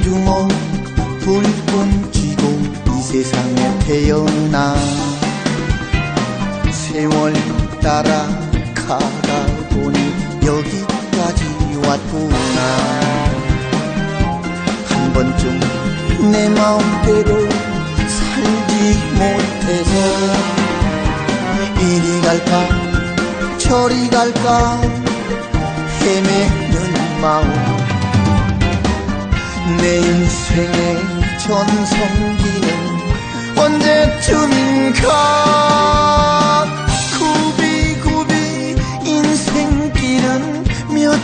불주먹 불끈 쥐고 이 세상에 태어나. 세월 따라 가다 보니 여기까지 왔구나. 한 번쯤 내 마음대로 살지 못해서 이리 갈까 저리 갈까 헤매는 생의 전성기는 언제쯤인가? 굽이굽이 인생길은 몇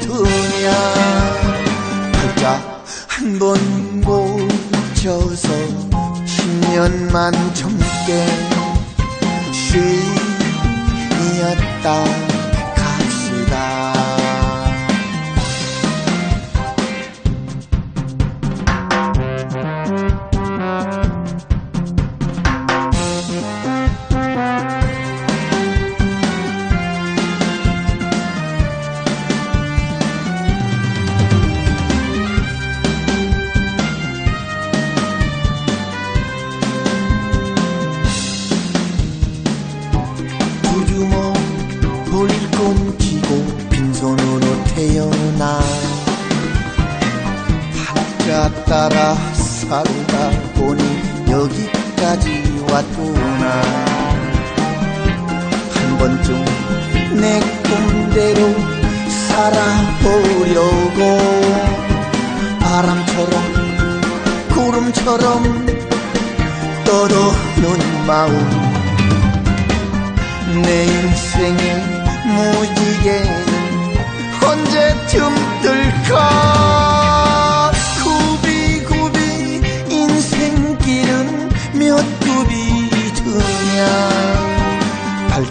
드냐? 팔자 한번 고쳐서 십년만 젊게 쉬었다 바깥 따라 살다 보니 여기까지 왔구나. 한 번쯤 내 꿈대로 살아보려고 바람처럼 구름처럼 떠도는 마음. 내 인생의 무지개는 언제쯤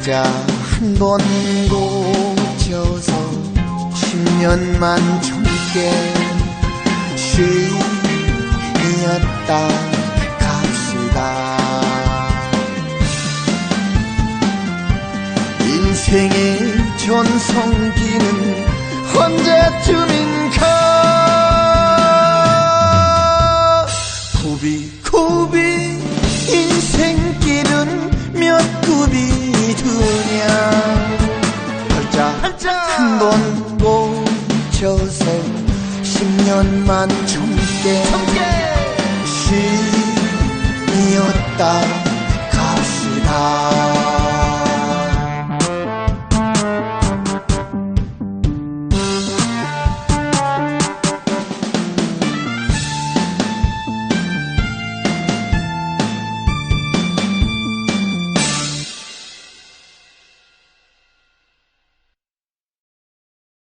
팔자 한 번 고쳐서 십년만 젊게 쉬었다. 갑시다. 인생의 전성기는 언제쯤인가 한번 고쳐서 십년만 젊게 쉬었다